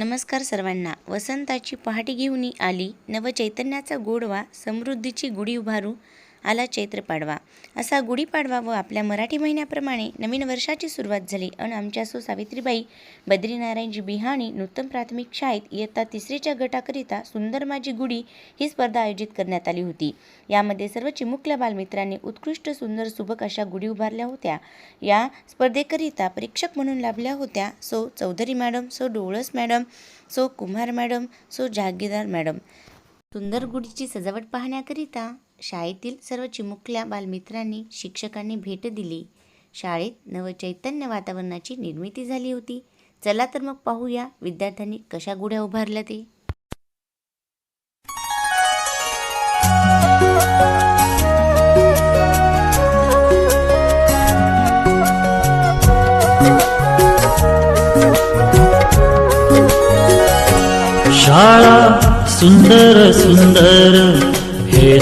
नमस्कार सर्वांना. वसंताची पहाटी घेऊन आली. नवचैतन्याचा गोडवा समृद्धीची गुढी उभारू. आला चैत्र पाडवा. असा गुढीपाडवा व आपल्या मराठी महिन्याप्रमाणे नवीन वर्षाची सुरुवात झाली. अन आमच्या सो सावित्रीबाई बद्रीनारायणजी बिहाणी नूतन प्राथमिक शाळेत इयत्ता तिसरीच्या गटाकरिता सुंदर माझी गुढी ही स्पर्धा आयोजित करण्यात आली होती. यामध्ये सर्व चिमुकल्या बालमित्रांनी उत्कृष्ट सुंदर सुबक अशा गुढी उभारल्या होत्या. या स्पर्धेकरिता परीक्षक म्हणून लाभल्या होत्या सो चौधरी मॅडम सो डोळस मॅडम सो कुमार मॅडम सो जहागीरदार मॅडम. सुंदर गुढीची सजावट पाहण्याकरिता शाळेतील सर्व चिमुकल्या बालमित्रांनी शिक्षकांनी भेट दिली. शाळेत नवचैतन्य वातावरणाची निर्मिती झाली होती. चला तर मग पाहूया विद्यार्थ्यांनी कशा गुढ्या उभारल्या ते. शाळा सुंदर सुंदर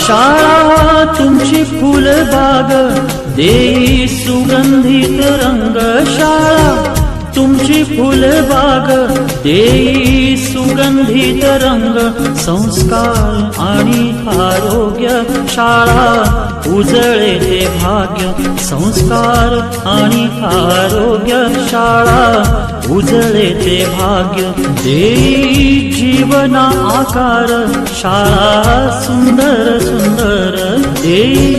शाळा तुमची फुलबाग देई सुगंधित रंग शाळा तुमची फुलबाग देई सुगंधित रंग संस्कार आणि आरोग्य शाळा. उजळे ते भाग्य संस्कार आणि आरोग्य शाळा. उजळे ते भाग्य देई जीवना आकार. शाळा सुंदर सुंदर देई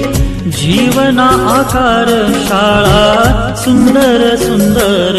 जीवना आकार शाळा सुंदर सुंदर